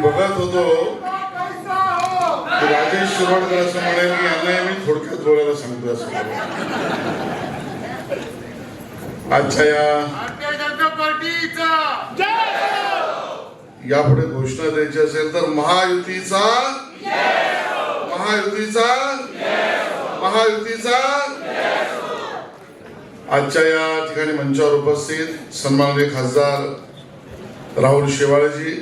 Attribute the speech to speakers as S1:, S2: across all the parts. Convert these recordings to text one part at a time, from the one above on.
S1: बघत होतो राजेश शिरोडकर असं म्हणेल की यांना मी थोडक्यात बोलायला सांगतो असं अच्छा या यापुढे घोषणा द्यायची असेल तर महायुतीचा महायुतीचा महायुतीचा आजच्या या ठिकाणी मंचावर उपस्थित सन्माननीय खासदार राहुल शेवाळेजी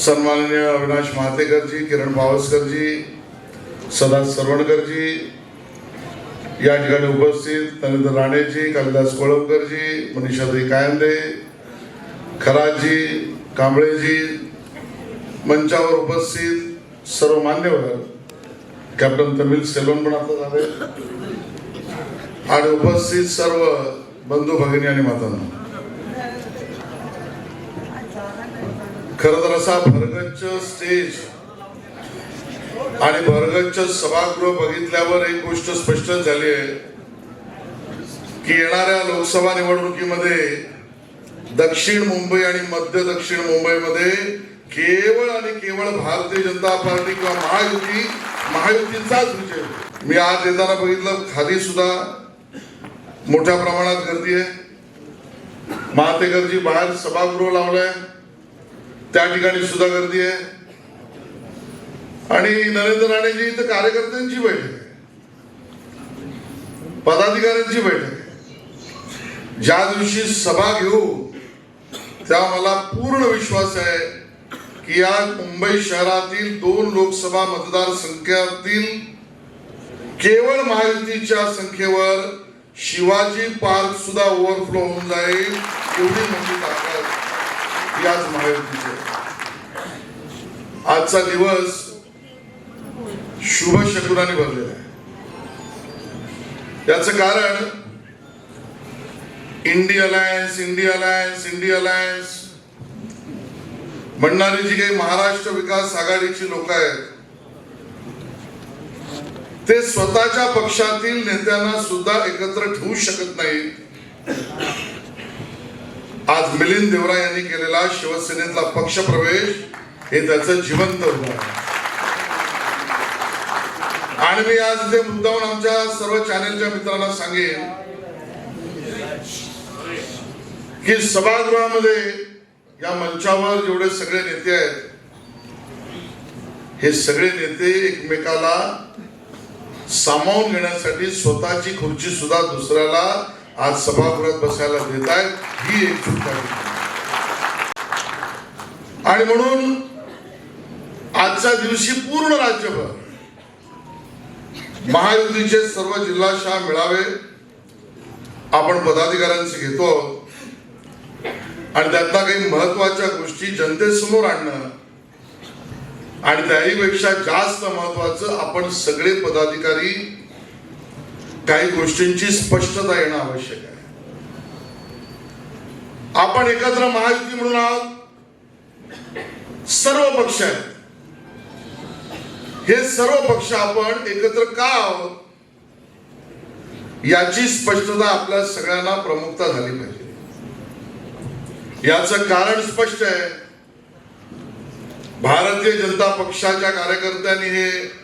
S1: सन्माननीय अविनाश महातेकरजी किरण पावसकरजी सदा सरवणकरजी या ठिकाणी उपस्थित नरेंद्र राणेजी कालिदास कोळंबकरजी मनीषाताई कायंदे खराजी कांबळेजी मंचावर उपस्थित सर्व मान्यवर कॅप्टन तमिल सेलोन पण आता झाले. आणि उपस्थित सर्व बंधू भगिनी आणि मातांना खर तर असा भरगच्च स्टेज आणि भरगच्च सभागृह बघितल्यावर एक गोष्ट स्पष्ट झाली आहे की येणाऱ्या लोकसभा निवडणुकीमध्ये दक्षिण मुंबई आणि मध्य दक्षिण मुंबईमध्ये केवळ आणि केवळ भारतीय जनता पार्टी किंवा महायुती महायुतीचाच विजय मी आज येताना बघितलं खाली सुद्धा मोठ्या प्रमाणात गर्दी आहे. महातेकरजी बाहेर सभागृह लावलंय. त्या ठिकाणी सुद्धा गर्दी आहे. आणि नरेंद्र राणेजी इथं कार्यकर्त्यांची बैठक आहे. पदाधिकाऱ्यांची बैठक आहे. ज्या दिवशी सभा घेऊ त्या मला पूर्ण विश्वास आहे की आज मुंबई शहरातील दोन लोकसभा मतदारसंघातील केवळ महायुतीच्या संख्येवर शिवाजी पार्क सुद्धा ओव्हरफ्लो होऊन जाईल एवढी मोठी ताकद याच महायुतीची आजचा दिवस शुभ शकुनाने भरलेला आहे. याच कारण India alliance India alliance India alliance. म्हणणारी जी काही महाराष्ट्र विकास आघाडीची लोक आहेत. ते स्वतःच्या पक्षातील नेत्यांना सुद्धा एकत्र ठेवू शकत नाहीत. आज मिलिंद देवरा यांनी केलेला शिवसेनेतला पक्ष प्रवेश हे त्याचं जिवंत आणि मी आज इथे मुद्दाहून आमच्या सर्व चॅनेलच्या मित्रांना सांगेन की सभागृहामध्ये या मंचावर जेवढे सगळे नेते आहेत हे सगळे नेते एकमेकाला सामावून घेण्यासाठी स्वतःची खुर्ची सुद्धा दुसऱ्याला आज सभागृहात बसायला देत आहेत ही एक चूक आणि म्हणून आजच्या दिवशी पूर्ण राज्यभर महायुतीचे सर्व जिल्हाशा मिळावे आपण पदाधिकाऱ्यांचे घेतो आहोत. आणि त्यातल्या काही महत्त्वाच्या गोष्टी जनतेसमोर आणणं आणि त्याहीपेक्षा जास्त महत्वाचं आपण सगळे पदाधिकारी काही गोष्टींची स्पष्टता येणं आवश्यक आहे. आपण एकत्र महायुती म्हणून आहोत. सर्व पक्ष आहेत. हे सर्व पक्ष आपण एकत्र का आहोत? याची स्पष्टता आपल्या सगळ्यांना प्रमुखता झाली पाहिजे. याचं कारण स्पष्ट आहे. भारतीय जनता पक्षाच्या कार्यकर्त्यांनी हे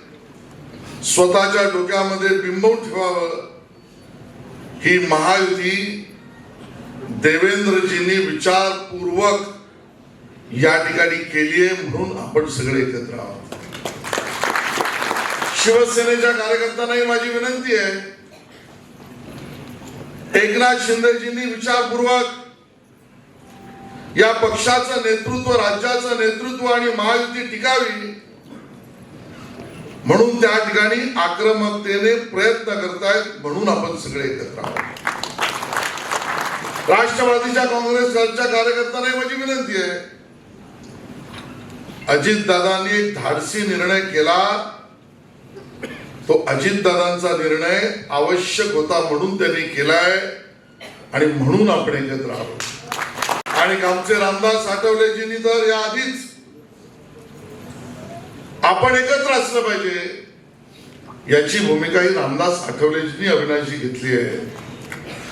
S1: स्वतःच्या डोक्यामध्ये बिंबवून ठेवावं. ही महायुती देवेंद्रजींनी विचारपूर्वक या ठिकाणी केली आहे म्हणून आपण सगळे एकत्र आहोत. शिवसेनेच्या कार्यकर्त्यांनाही माझी विनंती आहे. एकनाथ शिंदेजींनी विचारपूर्वक या पक्षाचं नेतृत्व राज्याचं नेतृत्व आणि महायुती टिकावी. म्हणून त्या ठिकाणी आक्रमकतेने प्रयत्न करतायत म्हणून आपण सगळे एकत्र आहोत. राष्ट्रवादीच्या काँग्रेसच्या कार्यकर्त्यांना माझी विनंती आहे. अजित दादांनी धाडसी निर्णय केला. तो अजितदादांचा निर्णय आवश्यक होता म्हणून त्यांनी केलाय. आणि म्हणून आपण एकत्र आहोत. आणि आमचे रामदास आठवलेजींनी तर या आधीच आपण एकत्र असलं पाहिजे. याची भूमिका ही रामदास आठवलेजींनी अविनाशी घेतली आहे.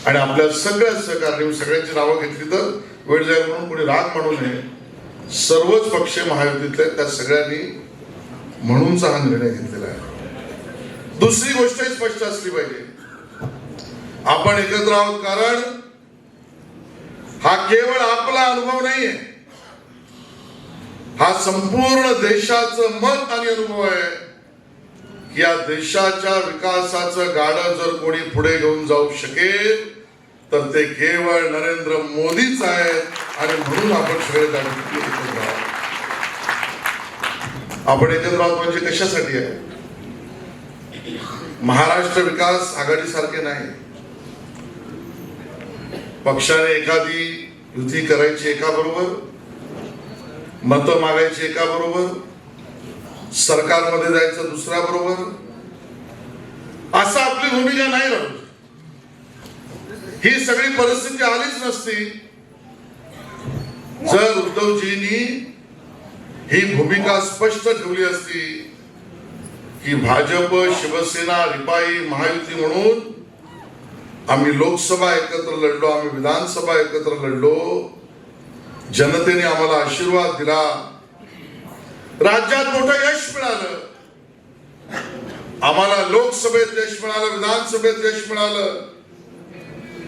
S1: आणि आपल्या सगळ्या सहकार्य सगळ्यांची नावं घेतली तर वेळ जाईल म्हणून कोणी राग म्हणू नये. सर्वच पक्ष महायुतीतले त्या सगळ्यांनी म्हणूनचा हा निर्णय घेतलेला आहे. दुसरी गोष्टही स्पष्ट असली पाहिजे. आपण एकत्र आहोत कारण हा केवळ आपला अनुभव नाहीये. हा संपूर्ण देशाचं मत आणि अनुभव आहे की या देशाच्या विकासाचं गाडं जर कोणी पुढे घेऊन जाऊ शकेल तर ते केवळ नरेंद्र मोदीच आहेत आणि म्हणून आपण सगळे आपण एकत्र आहोत म्हणजे कशासाठी आहे? महाराष्ट्र विकास आघाडीसारखे नाही. पक्षाने एखादी युती करायची एका बरोबर मत मागायची एका बरोबर सरकारमध्ये जायचं दुसऱ्या बरोबर. असं आपली भूमिका नाही राहू ही सगळी परिस्थिती आलीच नसती. जर उद्धवजींनी ही भूमिका स्पष्ट ठेवली असती की भाजप शिवसेना रिपाई महायुती म्हणून आम्ही लोकसभा एकत्र लढलो आम्ही विधानसभा एकत्र लढलो जनतेने आम्हाला आशीर्वाद दिला. राज्यात मोठं यश मिळालं. आम्हाला लोकसभेत यश मिळालं विधानसभेत यश मिळालं.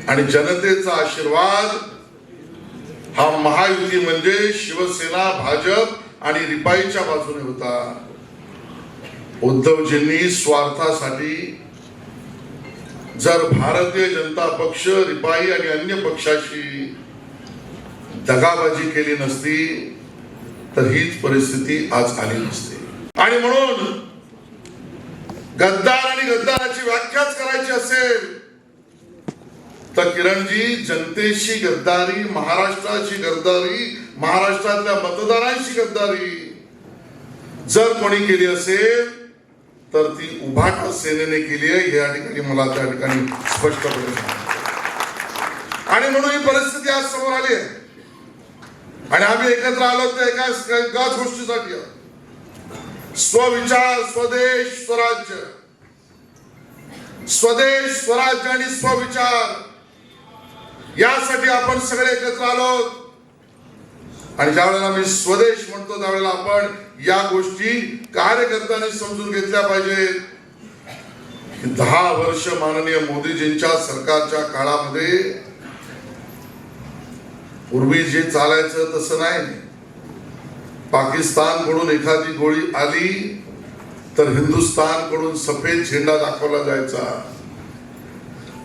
S1: आणि जनतेचा आशीर्वाद हा महायुती म्हणजे शिवसेना भाजप आणि रिपाईच्या बाजूने होता. उद्धवजींनी स्वार्थासाठी जर भारतीय जनता पक्ष रिपाई आणि अन्य पक्षाशी दगाबाजी केली नसती तर हीच परिस्थिती आज आली नसती. आणि म्हणून गद्दार आणि गद्दाराची व्याख्याच करायची असेल तर किरणजी जनतेशी गद्दारी महाराष्ट्राची गद्दारी महाराष्ट्रातल्या मतदारांशी गद्दारी. जर कोणी केली असेल तर ती उभाट सेनेने केली आहे या ठिकाणी मला त्या ठिकाणी स्पष्टपणे आणि म्हणून ही परिस्थिती आज समोर आली आहे. आणि आम्ही एकत्र आलो तर एकाच गोष्टीसाठी स्वविचार स्वदेश स्वराज्य. स्वदेश स्वराज्य आणि स्वविचार. यासाठी आपण सगळे एकत्र आलो. आणि ज्या वेळेला मी स्वदेश म्हणतो त्यावेळेला आपण या गोष्टी कार्यकर्त्यांनी समजून घेतल्या पाहिजेत. दहा वर्ष माननीय मोदीजींच्या सरकारच्या काळामध्ये पूर्वी जे चालायचं तसं नाही. पाकिस्तानकडून एखादी गोळी आली तर हिंदुस्थानकडून सफेद झेंडा दाखवला जायचा.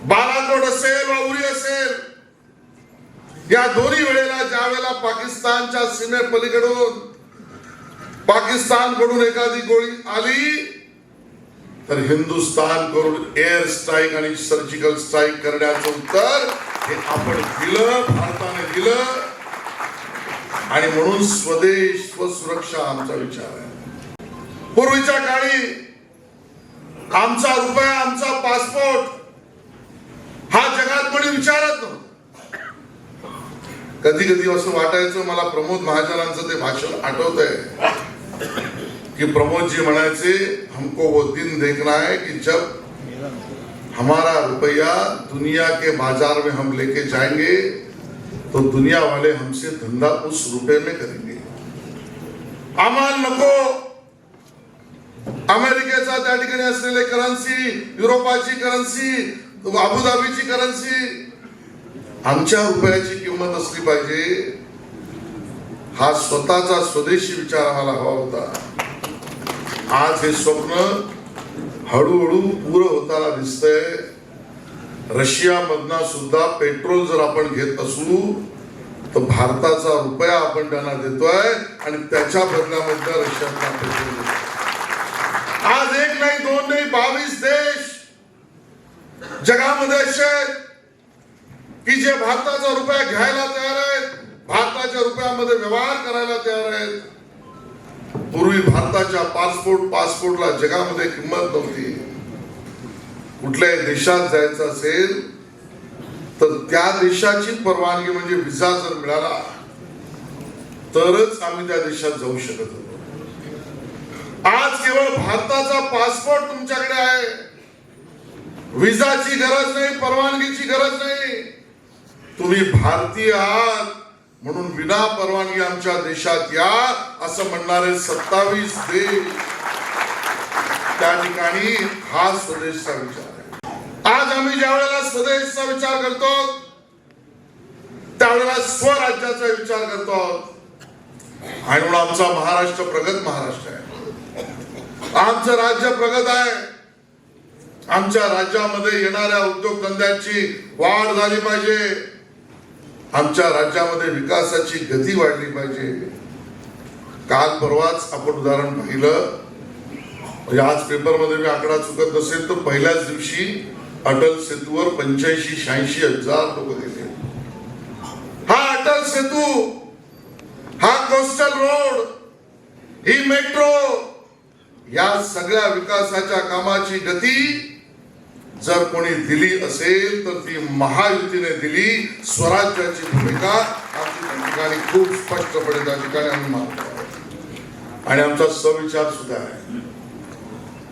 S1: बालाकोट असेल वावरी असेल या दोन्ही वेळेला ज्या वेळेला पाकिस्तानच्या सीमेपलीकडून पाकिस्तानकडून एखादी गोळी आली तर हिंदुस्थानकडून एअर स्ट्राईक आणि सर्जिकल स्ट्राईक करण्याचं उत्तर हे आपण दिलं भारताने दिलं. आणि म्हणून स्वदेश स्वसुरक्षा आमचा विचार आहे. पूर्वीच्या काळी आमचा रुपया आमचा पासपोर्ट हा जगात कोणी विचारत नव्हतं. कधी कधी असं वाटायचं मला प्रमोद महाजनांचं ते भाषण आठवत आहे की प्रमोद जी म्हणायचे हमको वो दिन देखना है की जब हमारा रुपया दुनिया के बाज़ार में हम लेके जाएँगे तो दुनिया वाले हमसे धंधा उस रुपए में करेंगे। आम्हाला नको। अमेरिकेचा त्या ठिकाणी असलेले करन्सी युरोपाची करन्सी अबुधाबीची करन्सी आमच्या रुपयाची किंमत असली पाहिजे। हा स्वतःचा स्वदेशी विचार आम्हाला हवा होता। आज हे स्वप्न हळूहळू पूर होताना दिसतंय. रशिया मधना सुद्धा पेट्रोल जर आपण घेत असू तर भारताचा रुपया आपण त्यांना देतोय आणि त्याच्या बदल्यामध्ये रशियातला पेट्रोल आज एक नाही दोन नाही बावीस देश जगामध्ये असे आहेत की जे भारताचा रुपया घ्यायला तयार आहेत भारताच्या रुपयामध्ये व्यवहार करायला तयार आहेत. पूर्वी भारताच्या पासपोर्ट पासपोर्टला जगामध्ये किंमत नव्हती. कुठल्याही देशात जायचं असेल तर त्या देशाची परवानगी म्हणजे व्हिसा जर मिळाला तरच आम्ही त्या देशात जाऊ शकत होतो. आज केवळ भारताचा पासपोर्ट तुमच्याकडे आहे. व्हिसाची गरज नाही परवानगीची गरज नाही. तुम्ही भारतीय आहात. म्हणून विना परवानगी आमच्या देशात या असं म्हणणारे सत्तावीस देश. त्या ठिकाणी हा स्वदेशचा विचार आहे. आज आम्ही ज्या वेळेला स्वदेशचा विचार करतो त्यावेळेला स्वराज्याचा विचार करतो. आणि म्हणून आमचा महाराष्ट्र प्रगत महाराष्ट्र आहे. आमचं राज्य प्रगत आहे. आमच्या राज्यामध्ये येणाऱ्या उद्योगधंद्याची वाढ झाली पाहिजे. आमच्या राज्यामध्ये विकासाची गती वाढली पाहिजे. काल परवाच आपण उदाहरण पाहिलं. म्हणजे आज पेपरमध्ये मी आकडा चुकत नसेल तर पहिल्याच दिवशी अटल सेतूवर पंच्याऐंशी शहाऐंशी हजार लोक गेले. हा अटल सेतू हा कोस्टल रोड ही मेट्रो या सगळ्या विकासाच्या कामाची गती जर कोणी दिली असेल तर ती महायुतीने दिली. स्वराज्याची भूमिका. आमची त्या ठिकाणी खूप स्पष्टपणे त्या ठिकाणी आम्ही मानतो आणि आमचा सविचार सुद्धा आहे.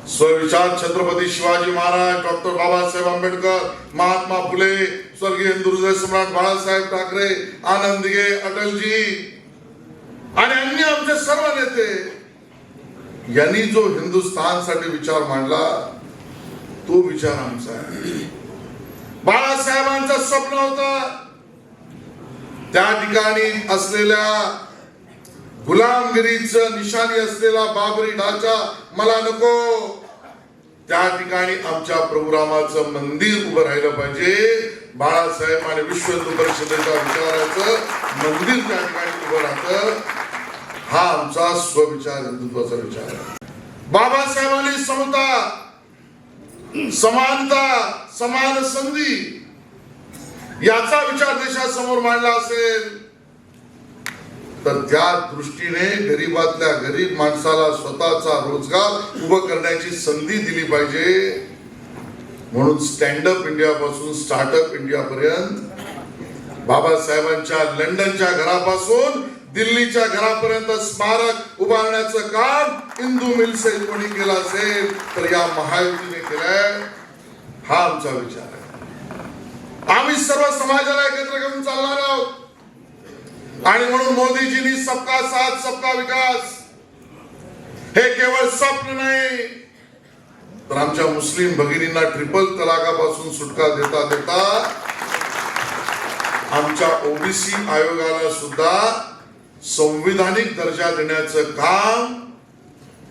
S1: स्वविचार छत्रपती शिवाजी महाराज डॉक्टर बाबासाहेब आंबेडकर महात्मा फुले स्वर्गीय हिंदू सम्राट बाळासाहेब ठाकरे आनंद अटलजी आणि अन्य आमचे सर्व नेते यांनी जो हिंदुस्थानसाठी विचार मांडला तो विचार आमचा बाळासाहेबांचं स्वप्न होत त्या ठिकाणी असलेल्या गुलामगिरीच निशाणी असलेला बाबरी ढाचा मला नको. त्या ठिकाणी आमच्या प्रभुरामाचं मंदिर उभं राहिलं पाहिजे. बाळासाहेब आणि विश्व हिंदू परिषदेच्या विचाराचं मंदिर त्या ठिकाणी उभं राहत. हा आमचा स्वविचार हिंदुत्वाचा विचार आहे. बाबासाहेबांनी समता समानता समान संधी याचा विचार देशासमोर मांडला असेल तर त्या दृष्टीने गरीबातल्या गरीब माणसाला स्वतःचा रोजगार उभं करण्याची संधी दिली पाहिजे. म्हणून स्टँड अप इंडिया पासून स्टार्टअप इंडिया पर्यंत बाबासाहेबांच्या लंडनच्या घरापासून दिल्लीच्या घरापर्यंत स्मारक उभारण्याचं काम इंदू मिल्स कोणी केलं असेल तर या महायुतीने केलंय. हा आमचा विचार आहे. आम्ही सर्व समाजाला एकत्र घेऊन चालणार आहोत. आणि म्हणून मोदीजींनी सबका साथ सबका विकास हे केवळ स्वप्न नाही. तर आमच्या मुस्लिम भगिनींना ट्रिपल तलाकापासून सुटका देता देता आमच्या ओबीसी आयोगाला सुद्धा संविधानिक दर्जा देण्याचं काम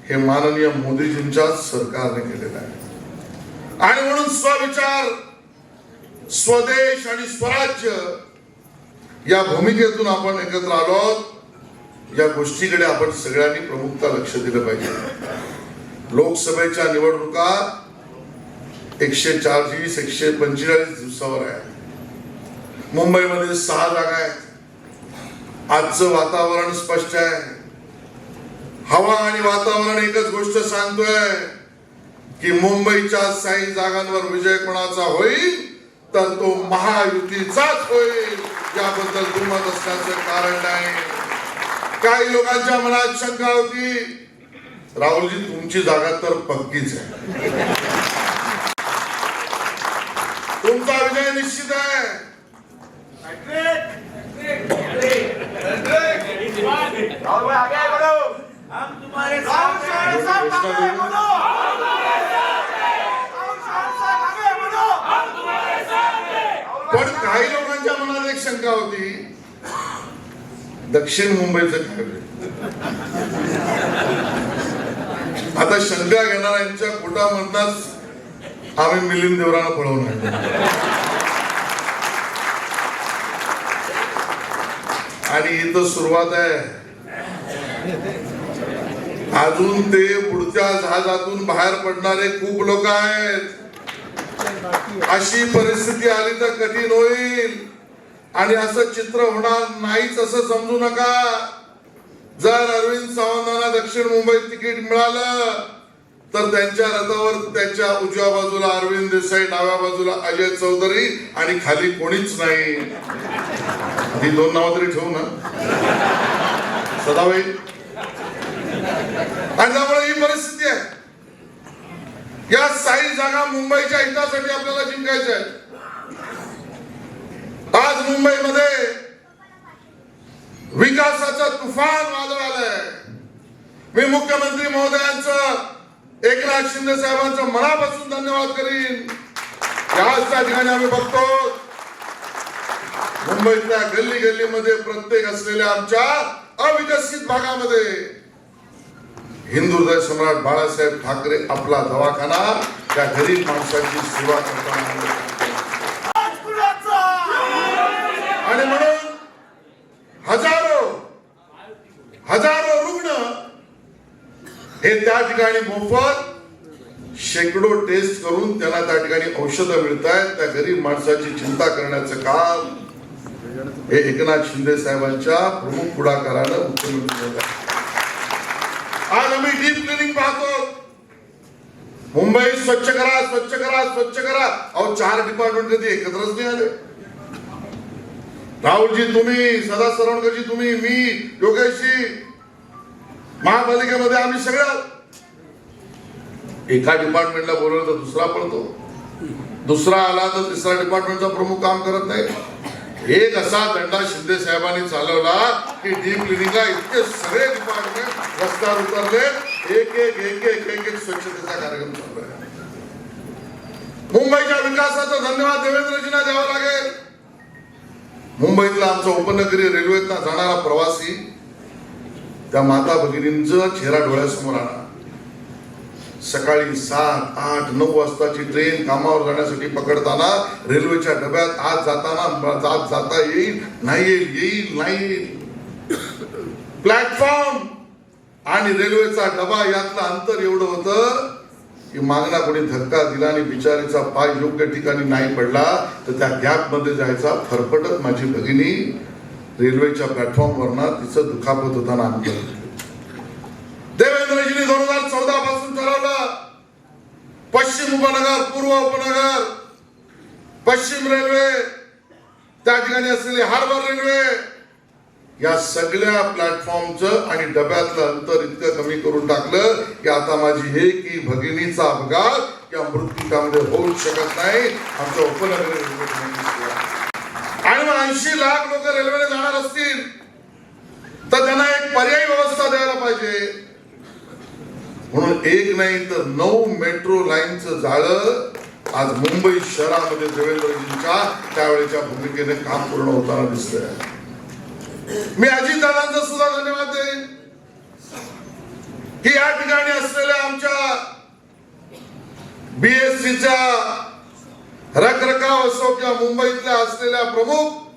S1: हे माननीय मोदीजींच्या सरकारने केलेलं आहे. आणि म्हणून स्वविचार स्वदेश आणि स्वराज्य या भूमिकेतून आपण एकत्र आलो या गोष्टीकडे आपण सगळ्यांनी प्रमुखता लक्ष दिलं पाहिजे. लोकसभेच्या निवडणुका एकशे चाळीस एकशे पंचेचाळीस दिवसावर आहे मुंबईमध्ये सहा जागा आहेत. आजचं वातावरण स्पष्ट आहे. हवा आणि वातावरण एकच गोष्ट सांगतोय की मुंबईच्या साई जागांवर विजय कोणाचा होईल तर तो महायुतीचाच होईल. याबद्दल दुमत असण्याचं कारण नाही. काही लोकांच्या मनात शंका होती राहुलजी तुमची जागा तर पक्कीच आहे. तुमचा विजय निश्चित आहे.
S2: आगे बढ़ो हम तुम्हारे साथ हैं।
S1: पण काही लोकांच्या मनात एक शंका होती. दक्षिण मुंबईचं काय? आता शंका घेणाऱ्यांच्या पोटामधनच आम्ही मिलिंद देवराला पळवून आणलं. आणि इथं सुरुवात आहे. अजून ते पुढच्या जहाजातून बाहेर पडणारे खूप लोक आहेत. अशी परिस्थिती आली तर कठीण होईल. आणि असं चित्र होणार नाहीच असं समजू नका. जर अरविंद सावंतांना दक्षिण मुंबईत तिकीट मिळालं तर त्यांच्या रथावर त्यांच्या उजव्या बाजूला अरविंद देसाई डाव्या बाजूला अजय चौधरी आणि खाली कोणीच नाही. ही दोन नावं तरी ठेवू ना. सदाबाई त्यामुळे ही परिस्थिती आहे. या साई जागा मुंबईच्या हितासाठी आपल्याला जिंकायच्या आहेत. आज मुंबईमध्ये विकासाचं तुफान वादळ आलंय. मी मुख्यमंत्री महोदयांचं एकनाथ शिंदे साहेबांचं मनापासून धन्यवाद करीन. याच त्या ठिकाणी आम्ही बघतो मुंबईतल्या गल्ली गल्लीमध्ये प्रत्येक असलेल्या आमच्या अविकसित भागामध्ये हिंदू हृदय सम्राट बाळासाहेब ठाकरे आपला दवाखाना त्या गरीब माणसाची सेवा करताना आणि म्हणून हजारो हजारो रुग्ण हे त्या ठिकाणी मोफत शेकडो टेस्ट करून त्यांना त्या ठिकाणी औषधं मिळत आहेत त्या गरीब माणसाची चिंता करण्याचं काम हे एकनाथ शिंदे साहेबांच्या प्रमुख पुढाकारानं मुख्यमंत्री होत आहे. आज आम्ही डीप क्लिनिंग पाहतो. मुंबई स्वच्छ करा स्वच्छ करा स्वच्छ करा. अहो चार डिपार्टमेंट कधी एकत्रच नाही आले. राहुलजी तुम्ही सदा सरवणकरजी तुम्ही मी योगेशजी महापालिकेमध्ये आम्ही सगळं एका डिपार्टमेंटला बोलवलं तर दुसरा पडतो. दुसरा आला तर तिसरा डिपार्टमेंटचा प्रमुख काम करत नाही. एक असा दंडा शिंदे साहेबांनी चालवला की डीप क्लिनिंगला इतके सगळे डिपार्टमेंट रस्त्यावर उतरले. एक एक एक एक एक एक स्वच्छतेचा कार्यक्रम चालू आहे. मुंबईच्या विकासाचा धन्यवाद देवेंद्रजींना द्यावा लागेल. मुंबईतला आमचा उपनगरी रेल्वेतला जाणारा प्रवासी त्या माता भगिनींचा चेहरा डोळ्यासमोर आणा. सकाळी सात आठ नऊ वाजताची ट्रेन कामावर जाण्यासाठी पकडताना रेल्वेच्या डब्यात आज जाताना जात जाता येईल नाही येईल येईल नाही येईल. प्लॅटफॉर्म! आणि रेल्वेचा डबा यातलं अंतर एवढं होतं की मागणा कोणी धक्का दिला आणि बिचारीचा पाय योग्य ठिकाणी नाही पडला तर त्या गॅपमध्ये जायचा फरफटत माझी भगिनी रेल्वेच्या प्लॅटफॉर्मवरनं तिचं दुखापत होताना आम्ही देवेंद्रजीने दोन हजार चौदा पासून ठरवलं पश्चिम उपनगर पूर्व उपनगर पश्चिम रेल्वे त्या ठिकाणी असलेली हार्बर रेल्वे या सगळ्या प्लॅटफॉर्मचं आणि डब्यातलं अंतर इतकं कमी करून टाकलं की आता माझी हे की भगिनीचा अपघात या मृत्यूकामध्ये होऊ शकत नाही. आमच्या उपनगर आणि मग ऐंशी लाख लोक रेल्वेने जाणार असतील तर त्यांना एक पर्यायी व्यवस्था द्यायला पाहिजे. म्हणून एक नाही तर नऊ मेट्रो लाईनचं जाळं आज मुंबई शहरामध्ये देवेंद्रजींच्या त्यावेळेच्या भूमिकेने काम पूर्ण होताना दिसतंय. मी अजितदादांचा सुद्धा धन्यवाद देईन. की या ठिकाणी असलेल्या आमच्या बीएससीच्या रखरखाव असो किंवा मुंबईतल्या असलेल्या प्रमुख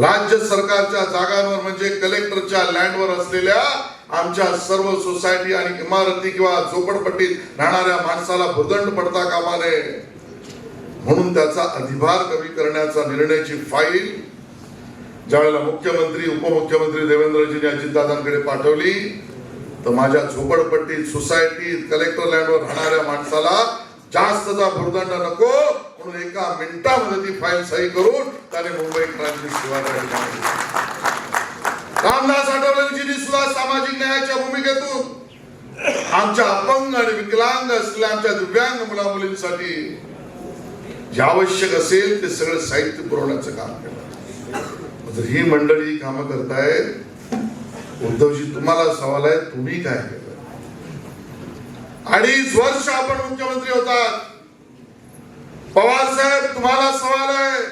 S1: राज्य सरकारच्या जागांवर म्हणजे कलेक्टरच्या लँडवर असलेल्या आमच्या सर्व सोसायटी आणि इमारती किंवा झोपडपट्टीत राहणाऱ्या माणसाला भुर्दंड पडता कामा नये. म्हणून त्याचा अधिभार कमी करण्याचा निर्णयाची फाईल ज्यावेळेला मुख्यमंत्री उपमुख्यमंत्री देवेंद्रजींनी अजितदादांकडे पाठवली तर माझ्या झोपडपट्टीत सोसायटीत कलेक्टर लँडवर राहणाऱ्या माणसाला जास्तचा भुर्दंड नको म्हणून एका मिनिटामध्ये ती फाईल सही करून त्याने मुंबई क्रांती सेवा रामदास आठवलेजींनी सुद्धा सामाजिक न्यायाच्या भूमिकेतून आमच्या अपंग आणि विकलांग असलेल्या आमच्या दिव्यांग मुला मुलींसाठी जे आवश्यक असेल ते सगळं साहित्य पुरवण्याचं काम केलं. ही मंडळी कामं करतायत उद्धवजी तुम्हाला सवाल आहे तुम्ही काय केलं? अडीच वर्ष आपण मुख्यमंत्री होतात. पवार साहेब तुम्हाला सवाल आहे.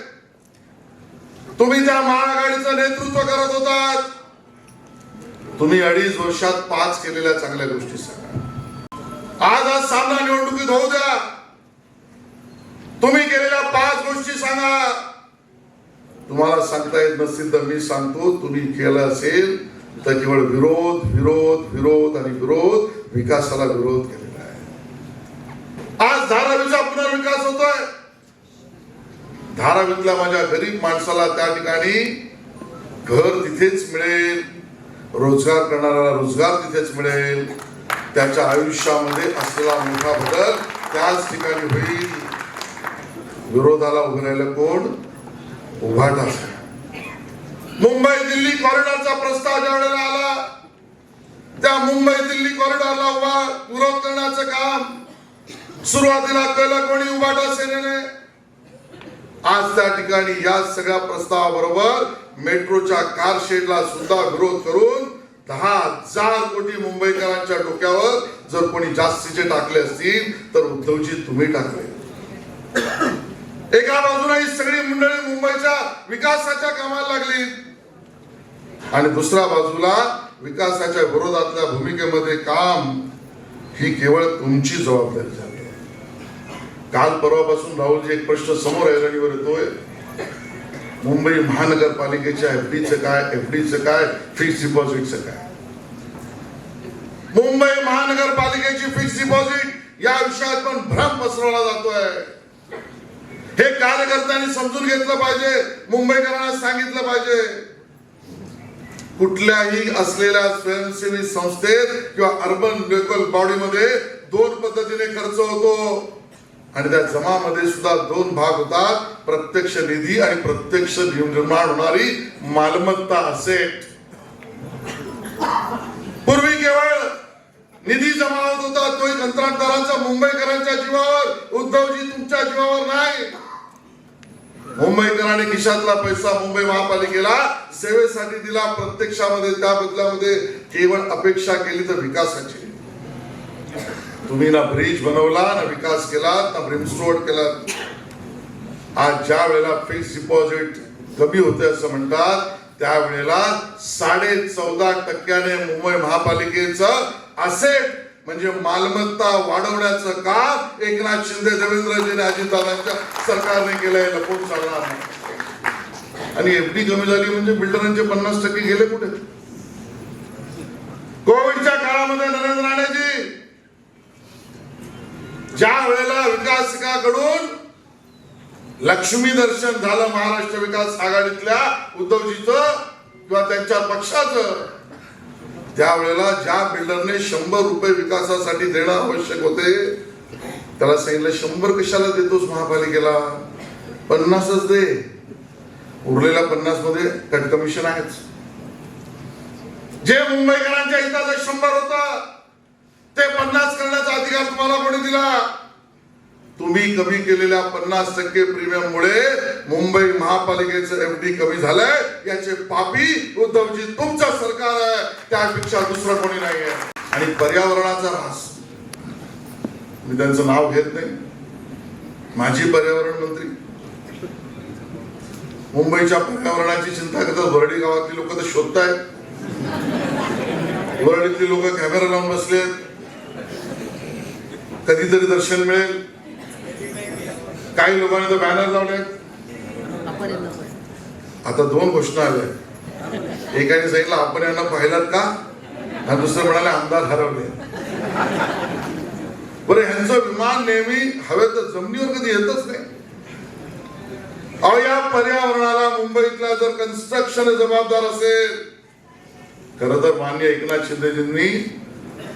S1: तुम्ही त्या महाआघाडीचं नेतृत्व करत होतात. तुम्ही अडीच वर्षात पाच केलेल्या चांगल्या गोष्टी सांगा. आज आज सामना निवडणुकीत होऊ द्या. तुम्ही केलेल्या पाच गोष्टी सांगा. तुम्हाला सांगता येत नसतील तर मी सांगतो तुम्ही केलं असेल तर केवळ विरोध विरोध विरोध आणि विरोध विकासाला विरोध केलेला आहे. आज धारावीचा पुनर्विकास होतोय. धारावीतल्या माझ्या गरीब माणसाला त्या ठिकाणी घर तिथेच मिळेल. रोजगार करणाऱ्याला रोजगार तिथेच मिळेल. त्याच्या आयुष्यामध्ये असलेला मोठा बदल त्याच ठिकाणी होईल. विरोधाला उघडायला कोण उभाटा मुंबई दिल्ली कॉरिडॉरचा प्रस्ताव ज्या वेळेला आला त्या मुंबई दिल्ली कॉरिडॉरला उभा विरोध करण्याचं काम सुरुवातीला केलं कोणी उभाटा सेनेने आज त्या ठिकाणी या सगळ्या प्रस्तावाबरोबर मेट्रोच्या कार शेडला सुद्धा विरोध करून दहा हजार कोटी मुंबईकरांच्या डोक्यावर जर कोणी जास्तीचे टाकले असतील तर उद्धवजी तुम्ही टाकले. एका बाजूला ही सगळी मंडळी मुंबईच्या विकासाच्या कामाला लागली. आणि दुसऱ्या बाजूला विकासाच्या विरोधातल्या भूमिकेमध्ये काम ही केवळ तुमची जबाबदारी झाली काल परवापासून राहुलजी एक प्रश्न समोर ऐरणीवर येतोय मुंबई महानगरपालिकेच्या एफडीचं काय एफडीचं काय फिक्स डिपॉझिटचं काय? मुंबई महानगरपालिकेची फिक्स डिपॉझिट या विषयात पण भ्रम पसरवला जातोय. हे कार्यकर्त्यांनी समजून घेतलं पाहिजे मुंबईकरांना सांगितलं पाहिजे. कुठल्याही असलेल्या स्वयंसेवी संस्थेत किंवा अर्बन लोकल बॉडीमध्ये दोन पद्धतीने खर्च होतो. आणि त्या जमामध्ये सुद्धा दोन भाग होतात. प्रत्यक्ष निधी आणि प्रत्यक्ष निर्माण होणारी मालमत्ता असेट पूर्वी केवळ निधी जमा होत होता तोही कंत्राटदारांचा मुंबईकरांच्या जीवावर. उद्धवजी तुमच्या जीवावर नाही. मुंबईकरांनी खिशातला पैसा मुंबई महापालिकेला सेवेसाठी दिला. प्रत्यक्षामध्ये त्या बदल्यामध्ये केवळ अपेक्षा केली तर विकासाची. तुम्ही ना ब्रिज बनवला ना विकास केला ना ब्रिमस्टोड केला. आज ज्या वेळेला फिक्स डिपॉझिट कमी होते असं म्हणतात त्यावेळेला साडे चौदा टक्क्याने मुंबई महापालिकेचं असेट म्हणजे मालमत्ता वाढवण्याचं काम एकनाथ शिंदे देवेंद्रजी अजितदादांच्या सरकारने केलंय लपून चालणार नाही. आणि एफडी कमी झाली म्हणजे बिल्डरांचे पन्नास टक्के गेले कुठे? कोविडच्या काळामध्ये नरेंद्र राणेजी ज्या वेळेला विकासकाकडून लक्ष्मी दर्शन झालं महाराष्ट्र विकास आघाडीतल्या उद्धवजीचं किंवा त्यांच्या पक्षाचं. त्यावेळेला ज्या बिल्डरने शंभर रुपये विकासासाठी देणं आवश्यक होते त्याला सांगितलं शंभर कशाला देतोस महापालिकेला? पन्नासच दे. उरलेल्या पन्नासमध्ये कट कमिशन आहेच. जे मुंबईकरांच्या हिताचं शंभर होत ते पन्नास करण्याचा अधिकार तुम्हाला कोणी दिला? तुम्ही कमी केलेल्या पन्नास टक्के प्रीमियममुळे मुंबई महापालिकेचं एफडी कमी झालंय. याचे पापी उद्धवजी तुमचं सरकार आहे. त्यापेक्षा दुसरं कोणी नाही आहे आणि पर्यावरणाचा रास मी त्यांचं नाव घेत नाही. माजी पर्यावरण मंत्री. मुंबईच्या पर्यावरणाची चिंता करतात. वरडी गावातली लोक तर शोधतायत. वरडीतली लोक कॅमेरा लावून बसलेत. कधीतरी दर्शन मिळेल. काही लोकांनी तर बॅनर लावले आता दोन घोषणा आल्या. एकाने सांगितलं आपण यांना पाहिलात का? आणि दुसरं म्हणाले आमदार हरवले. बरं ह्यांचं विमान नेहमी हवेत जमिनीवर कधी येतच नाही. अहो या पर्यावरणाला मुंबईतला जर कन्स्ट्रक्शन जबाबदार असेल खर तर मान्य एकनाथ शिंदेजींनी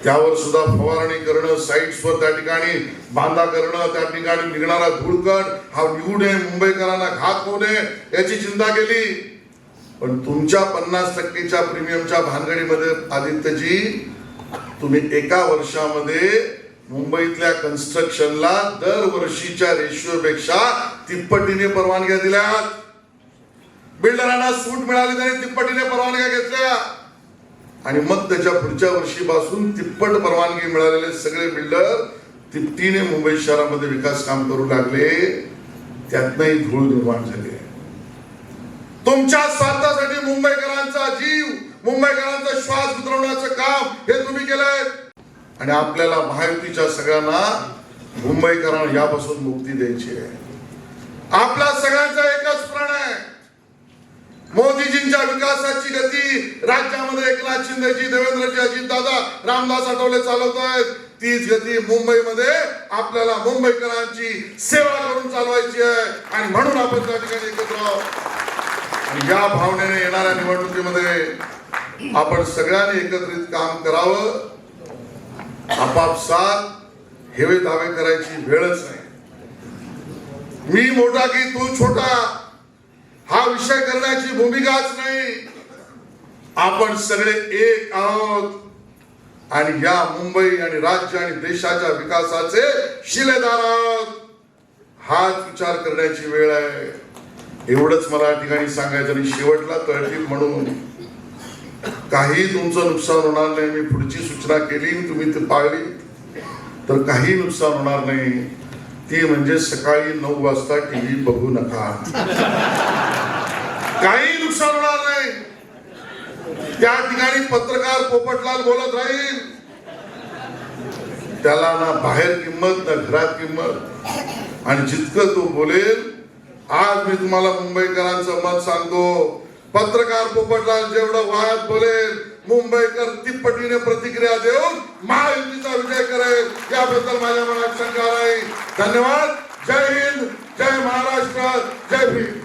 S1: त्यावर सुद्धा फवारणी करणं साईट्सवर त्या ठिकाणी बांधा करणं त्या ठिकाणी निघणारा धुळकण हा निघू नये मुंबईकरांना घात होऊ नये याची चिंता केली. पण तुमच्या पन्नास टक्केच्या प्रीमियमच्या भानगडीमध्ये आदित्यजी तुम्ही एका वर्षामध्ये मुंबईतल्या कन्स्ट्रक्शनला दरवर्षीच्या रेशिओपेक्षा तिप्पटीने परवानग्या दिल्या बिल्डरांना सूट मिळाली तरी तिप्पटीने परवानग्या घेतल्या. आणि मग त्याच्या पुढच्या वर्षीपासून तिप्पट परवानगी मिळालेले सगळे बिल्डर तिप्पटीने मुंबई शहरामध्ये विकास काम करू लागले. त्यातनंही धूळ निर्माण झाली आहे. तुमच्या स्वार्थासाठी मुंबईकरांचा जीव मुंबईकरांचा श्वास उतरवण्याचं काम हे तुम्ही केलंय. आणि आपल्याला महायुतीच्या सगळ्यांना मुंबईकरांना यापासून मुक्ती द्यायची आहे आपला सगळ्यांचा एकच प्रण आहे मोदीजींच्या विकासाची गती राज्यामध्ये एकनाथ शिंदेजी देवेंद्रजी अजितदादा रामदास आठवले चालवत आहेत. तीच गती मुंबईमध्ये आपल्याला मुंबईकरांची सेवा करून चालवायची आहे. आणि म्हणून आपण त्या ठिकाणी एकत्र आहोत. आणि या भावनेने येणाऱ्या निवडणुकीमध्ये आपण सगळ्यांनी एकत्रित काम करावं. आपापसात हेवे दावे करायची वेळच नाही. मी मोठा की तू छोटा हा विषय करण्याची भूमिकाच नाही. आपण सगळे एक आहोत. आणि या मुंबई आणि राज्य आणि देशाच्या विकासाचे शिलेदार आहोत. हाच विचार करण्याची वेळ आहे. एवढंच मला या ठिकाणी सांगायचं आणि शेवटला तळटीप म्हणून काही तुमचं नुकसान होणार नाही. मी पुढची सूचना केली तुम्ही ती पाळली. तर काही नुकसान होणार नाही. ती म्हणजे सकाळी नऊ वाजता टीव्ही बघू नका. काही नुकसान होणार नाही. त्या ठिकाणी पत्रकार पोपटलाल बोलत राहील. त्याला ना बाहेर किंमत ना घरात किंमत. आणि जितकं तो बोलेल आज मी तुम्हाला मुंबईकरांचं मत सांगतो. पत्रकार पोपटलाल जेवढं वाहत बोलेल मुंबईकर तिप्पटीने प्रतिक्रिया देऊन महायुतीचा विजय करेल. याबद्दल माझ्या मनात शंका नाही. धन्यवाद. जय हिंद. जय महाराष्ट्र. जय भीम.